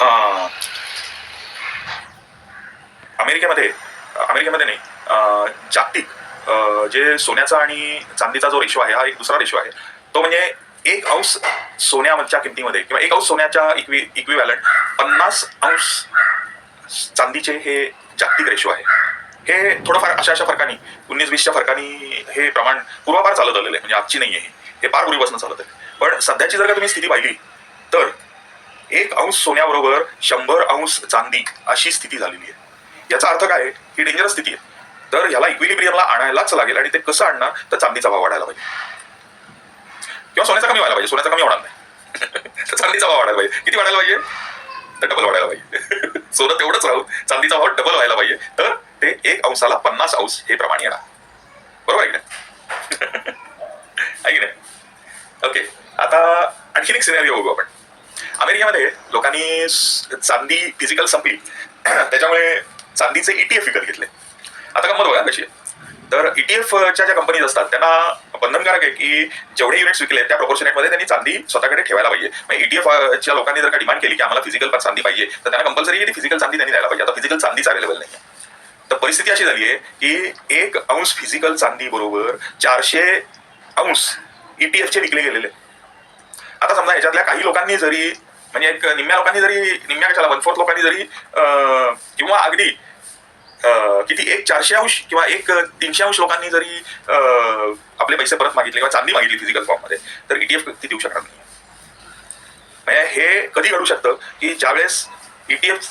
हा. अमेरिकेमध्ये अमेरिकेमध्ये नाही. जागतिक जे सोन्याचा आणि चांदीचा जो रेशो आहे हा एक दुसरा रेशो आहे. तो म्हणजे एक अंश सोन्याच्या किमतीमध्ये किंवा एक अंश सोन्याच्या इक्वी इक्विवॅलंट पन्नास अंश चांदीचे हे जागतिक रेशो आहे. हे थोडंफार अशा अशा फरकानी उन्नीस वीसच्या फरकानी हे प्रमाण पूर्वापार चालत आलेलं आहे. म्हणजे आजची नाही आहे हे फार पूर्वीपासून चालत आहे. पण सध्याची जर का तुम्ही स्थिती पाहिली तर एक अंश सोन्याबरोबर शंभर अंश चांदी अशी स्थिती झालेली आहे. याचा अर्थ काय आहे? ही डेंजरस स्थिती आहे. तर ह्याला इक्विलिब्रियमला आणायलाच लागेल आणि ते कसं आणणार? तर चांदीचा भाव वाढायला पाहिजे. किंवा सोन्याचा कमी व्हायला पाहिजे. सोन्याचा कमी होणार नाही. चांदीचा भाव वाढायला पाहिजे. किती वाढायला पाहिजे? तर डबल वाढायला पाहिजे. सोनं तेवढंच राहून चांदीचा भाव डबल व्हायला पाहिजे. तर ते एक अंशाला पन्नास अंश हे प्रमाण येणार. बरोबर आहे की आहे की नाही? ओके आता आणखीन एक सिनेरिओ बघू आपण. अमेरिकेमध्ये लोकांनी चांदी फिजिकल संपली. त्याच्यामुळे चांदीचे E ईटीएफ विकत घेतले. आता गंमत बघा कशी आहे. तर E ईटीएफच्या ज्या कंपनीज असतात त्यांना बंधनकारक आहे की जेवढे युनिट्स विकले त्या प्रपोर्शनेटमध्ये त्यांनी चांदी स्वतःकडे ठेवायला पाहिजे. मग E ईटीएफच्या लोकांनी जर का डिमांड केली की आम्हाला फिजिकल चांदी पाहिजे तर त्यांना कंपल्सरी ती फिजिकल चांदी त्यांनी द्यायला पाहिजे. आता फिजिकल चांदीच अवेलेबल नाही तर परिस्थिती अशी झाली आहे की एक अंश फिजिकल चांदी बरोबर चारशे अंश E ईटीएफचे विकले गेलेले. आता समजा याच्यातल्या काही लोकांनी जरी म्हणजे एक निम्म्या लोकांनी जरी निम्म्या कशाला वन फोर्थ लोकांनी जरी किंवा अगदी किती एक चारशे अंश किंवा एक तीनशे अंश लोकांनी जरी आपले पैसे परत मागितले किंवा चांदी मागितली फिजिकल फॉर्ममध्ये तर ईटीएफ ती देऊ शकणार नाही म्हणजे हे कधी घडू शकतं की ज्यावेळेस E ईटीएफ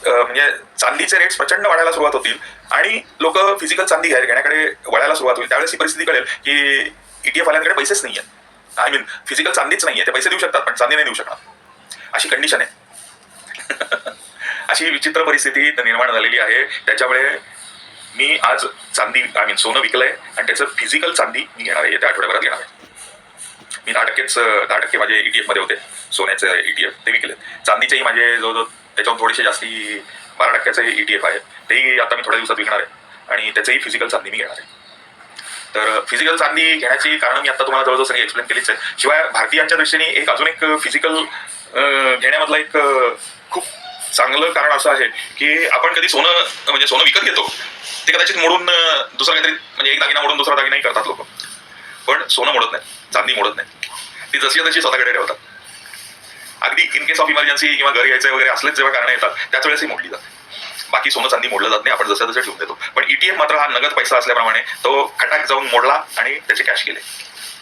म्हणजे चांदीचे रेट्स प्रचंड वाढायला सुरुवात होतील आणि लोक फिजिकल चांदी घ्यायला घेण्याकडे वळायला सुरुवात होईल त्यावेळेस ही परिस्थिती कळेल की ईटीएफ वाल्यांकडे पैसेच नाही आहेत आय मीन फिजिकल चांदीच नाही आहे ते पैसे देऊ शकतात पण चांदी नाही देऊ शकणार अशी कंडिशन आहे. अशी विचित्र परिस्थिती निर्माण झालेली आहे. त्याच्यामुळे मी आज चांदी आय मीन सोनं विकलंय आणि त्याचं फिजिकल चांदी मी घेणार आहे. येत्या आठवड्याभरात घेणार आहे. मी दहा टक्केच दहा टक्के माझे ईटीएफमध्ये होते. सोन्याचे ईटीएफ ते विकले चांदीचेही माझे जवळजवळ त्याच्यावर थोडेसे जास्ती बारा टक्क्याचे ईटीएफ आहे. तेही आता मी थोड्या दिवसात विकणार आहे. आणि त्याचंही फिजिकल चांदी मी घेणार आहे. तर फिजिकल चांदी घेण्याची कारण मी आता तुम्हाला जवळजवळ सगळी एक्सप्लेन केलीच आहे शिवाय भारतीयांच्या दृष्टीने एक अजून एक फिजिकल घेण्यामधला एक खूप चांगलं कारण असं आहे की आपण कधी सोनं म्हणजे सोनं विकत घेतो ते कदाचित मोडून दुसरा काहीतरी म्हणजे एक दागिना मोडून दुसरा दागिनाही करतात लोक. पण सोनं मोडत नाही चांदी मोडत नाही. ती जशी तशी स्वतःकडे ठेवतात. अगदी इन केस ऑफ इमर्जन्सी किंवा घरी यायचं वगैरे असलेच जेव्हा कारण येतात त्याच वेळेसही मोडली जाते. बाकी सोनं चांदी मोडलं जात नाही आपण जसं तसं ठेवून देतो. पण ईटीएफ मात्र हा नगद पैसा असल्याप्रमाणे तो खटाक जाऊन मोडला आणि त्याचे कॅश केले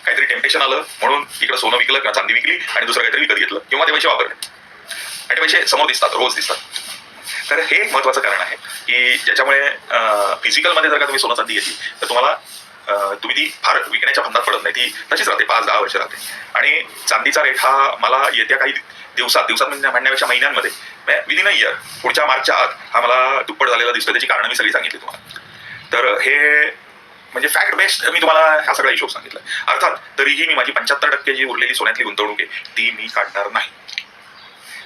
काहीतरी टेम्पटेशन आलं म्हणून इकडे सोनं विकलं किंवा चांदी विकली आणि दुसरं काहीतरी विकत घेतलं. किंवा ते पैसे वापरले. आणि ते पैसे समोर दिसतात रोज दिसतात. तर हे एक महत्वाचं कारण आहे की ज्याच्यामुळे फिजिकलमध्ये जर का तुम्ही सोनं चांदी घेतली तर तुम्हाला तुम्ही ती फार विकण्याच्या फंदात पडत नाही. ती तशीच राहते पाच दहा वर्ष राहते. आणि चांदीचा रेट हा मला येत्या काही दिवसात दिवसात म्हणजे म्हणण्यापेक्षा महिन्यांमध्ये विदिन अ इयर पुढच्या मार्चच्या आत हा मला दुप्पट झालेला दिसतो त्याची कारणं मी सगळी सांगितली तुम्हाला. तर हे म्हणजे फॅक्ट बेस्ड मी तुम्हाला हा सगळा हिशोब सांगितला अर्थात तरीही मी माझी पंच्याहत्तर टक्के जी उरलेली सोन्यातली गुंतवणूक आहे ती मी काढणार नाही.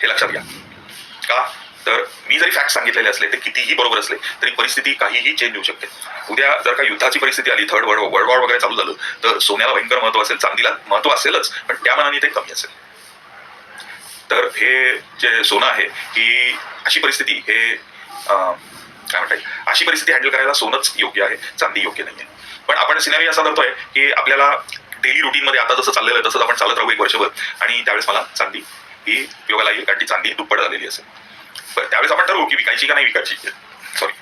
हे लक्षात घ्या. का? तर मी जरी फॅक्ट सांगितलेले असले ते कितीही बरोबर असले तरी परिस्थिती काहीही चेंज होऊ शकते. उद्या जर का युद्धाची परिस्थिती आली थर्ड वर्ल्ड वर्ल्ड वॉर वगैरे चालू झालं तर सोन्याला भयंकर महत्त्व असेल चांदीला महत्त्व असेलच पण त्या मनाने ते कमी असेल. तर हे जे सोनं आहे ही अशी परिस्थिती हे काय म्हणता येईल? अशी परिस्थिती हँडल करायला सोनंच योग्य आहे चांदी योग्य नाही आहे पण आपण सिनेरी असा धरतोय की आपल्याला डेली रुटीनमध्ये आता जसं चाललेलं आहे तसंच आपण चालत राहू एक वर्षभर आणि त्यावेळेस मला चांदी ही उपयोगाला येईल कारण ती चांदी दुप्पट झालेली असेल. बरं त्यावेळेस आपण ठरवू की विकायची का नाही विकायची. सॉरी